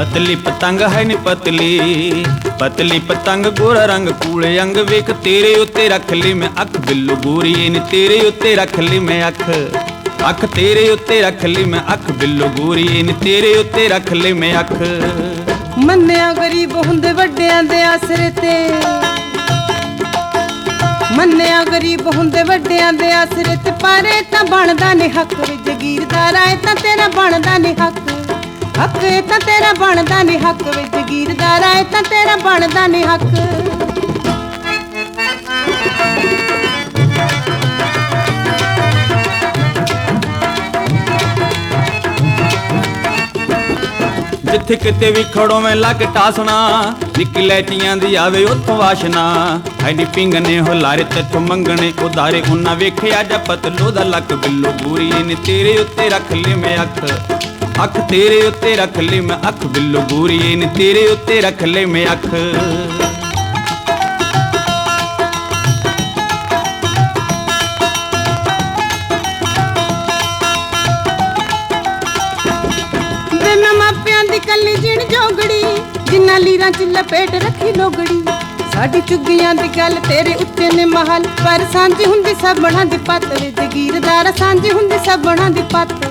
ਪਤਲੀ ਪਤੰਗ ਹੈ ਨੀ ਪਤਲੀ। ਪਤਲੀ ਪਤੰਗ ਗੋਰਾ ਰੰਗ, ਕੂਲੇ ਅੰਗ ਵੇਖ, ਤੇਰੇ ਉੱਤੇ ਰੱਖ ਲਈ ਮੈਂ ਅੱਖ। ਬਿੱਲੂ ਗੋਰੀਏ ਨੀ, ਤੇਰੇ ਉੱਤੇ ਰੱਖ ਲਈ ਮੈਂ ਅੱਖ। ਅੱਖ ਤੇਰੇ ਉੱਤੇ ਰੱਖ ਲਈ ਮੈਂ ਅੱਖ, ਬਿੱਲੂ ਗੋਰੀਏ ਨੀ, ਤੇਰੇ ਉੱਤੇ ਰੱਖ ਲਈ ਮੈਂ ਅੱਖ। ਮੰਨਿਆ ਗਰੀਬ ਹੁੰਦੇ ਵੱਡਿਆਂ ਦੇ ਆਸਰੇ ਤੇ। ਮੰਨਿਆ ਗਰੀਬ ਹੁੰਦੇ ਵੱਡਿਆਂ ਦੇ ਆਸਰੇ ਤੇ, ਪਰ ਤਾਂ ਬਣਦਾ ਨਹੀਂ ਹੱਕ ਵੇ ਜਗੀਰਦਾਰਾ ਤਾਂ ਤੇਰਾ ਬਣਦਾ ਨਹੀਂ ਹੱਕ। ਹੱਕ ਇਹ ਤਾਂ ਤੇਰਾ ਬਣਦਾ ਨਹੀਂ ਹੱਕ ਵੇ ਜਗੀਰਦਾਰਾ ਇਹ ਤਾਂ ਤੇਰਾ ਬਣਦਾ ਨਹੀਂ ਹੱਕ। ਜਿੱਥੇ ਕਿਤੇ ਵੀ ਖੜੋ ਮੈਂ ਲੱਗ ਟਾਸਣਾ, ਨਿੱਕੀ ਲੈਟੀਆਂ ਦੀ ਆਵੇ ਉੱਥੋਂ ਵਾਸ਼ਨਾ। ਐਡੀ ਪਿੰਗਨੇ ਹੁਲਾਰੇ ਤੇਥੋਂ ਮੰਗਣੇ ਉਦਾਰੇ ਉਹਨਾਂ ਵੇਖਿਆ ਜਾ ਪਤਲੋ ਦਾ ਲੱਕ ਬਿੱਲੋ। ਗੂਰੀ ਨੇ ਤੇਰੇ ਉੱਤੇ ਰੱਖ ਲੇ ਮੈਂ ਅੱਖ। ਅੱਖ ਤੇਰੇ ਉੱਤੇ ਰੱਖ ਲਈ ਮੈਂ ਅੱਖ ਬਿੱਲੋ ਗੂਰੀ ਨੇ ਤੇਰੇ ਉੱਤੇ ਰੱਖ ਲਈ ਮੈਂ ਅੱਖ। ਮਾਪਿਆਂ ਦੀ ਕੱਲੀ ਜਿਣ ਜੋਗੜੀ, ਜਿੰਨਾ ਲੀਰਾਂ ਚ ਲਪੇਟ ਰੱਖੀ ਲੋਗੜੀ। ਸਾਡੀ ਚੁੱਗੀਆਂ ਦੀ ਗੱਲ ਤੇਰੇ ਉੱਤੇ ਨੇ ਮਹਲ, ਪਰ ਸਾਂਝੀ ਹੁੰਦੀ ਸਭਣਾ ਦੀ ਪੱਤ ਵੇ ਜਗੀਰਦਾਰ ਸਾਂਝੀ ਹੁੰਦੀ ਸਭਣਾ ਦੀ ਪੱਤ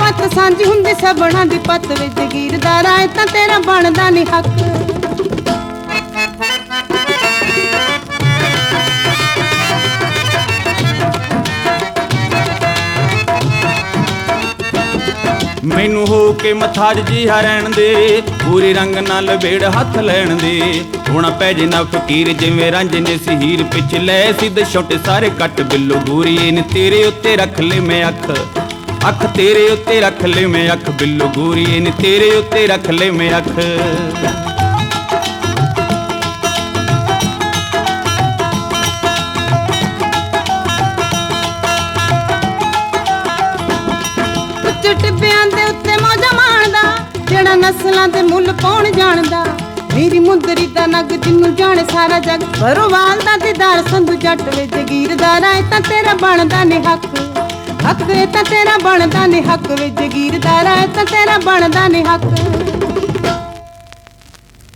ਪੱਤ ਸਾਂਝੀ ਹੁੰਦੀ ਸਭਣਾ ਦੀ ਪੱਤ ਵਿੱਚ ਜਗੀਰਦਾਰ ਐ ਤਾਂ ਤੇਰਾ ਬਣਦਾ ਨਹੀਂ ਹੱਕ। ਮੈਨੂੰ ਹੋ ਕੇ ਮਥਾਜ ਜੀ ਰਹਿਣ ਦੇ, ਪੂਰੇ ਰੰਗ ਨਾਲ ਲਬੇੜ ਹੱਥ ਲੈਣ ਦੇ। ਹੁਣ ਪੈ ਜੇ ਨਾ ਫਕੀਰ ਜਿਵੇਂ ਰਾਂਝੇ ਸੀ ਹੀਰ ਪਿੱਛ ਲੈ ਸਿੱਧ ਛੋਟੇ ਸਾਰੇ ਕੱਟ ਬਿੱਲੋ ਗੋਰੀਏ ਨੇ ਤੇਰੇ ਉੱਤੇ ਰੱਖ ਲੈ ਮੈਂ ਅੱਖ। ਅੱਖ ਤੇਰੇ ਉੱਤੇ ਰੱਖ ਲੈ ਮੈਂ ਅੱਖ, ਬਿੱਲੋ ਗੋਰੀਏ ਨੇ ਤੇਰੇ ਉੱਤੇ ਰੱਖ ਲੈ ਮੈਂ ਅੱਖ। ਟਿੱਬਿਆਂ ਦੇ ਉੱਤੇ ਮੌਜਾ ਮਾਣਦਾ, ਜਿਹੜਾ ਨਸਲਾਂ ਤੇ ਮੁੱਲ ਪਾਉਣ ਜਾਣਦਾ। ਮੇਰੀ ਮੁੰਦਰੀ ਦਾ ਨਗ ਜਿੰਨੂੰ ਜਾਣੇ ਸਾਰਾ ਜਗ ਪਰਵਾਲ ਦਾ ਦੀਦਾਰ ਸੰਧੂ ਜੱਟ ਵੇ ਜਗੀਰਦਾਰਾ ਇਹ ਤਾਂ ਤੇਰਾ ਬਣਦਾ ਨਹੀਂ ਹੱਕ। ਹੱਕ ਇਹ ਤਾਂ ਤੇਰਾ ਬਣਦਾ ਨਹੀਂ ਹੱਕ ਵੇ ਜਗੀਰਦਾਰਾ ਤਾਂ ਤੇਰਾ ਬਣਦਾ ਨਹੀਂ ਹੱਕ।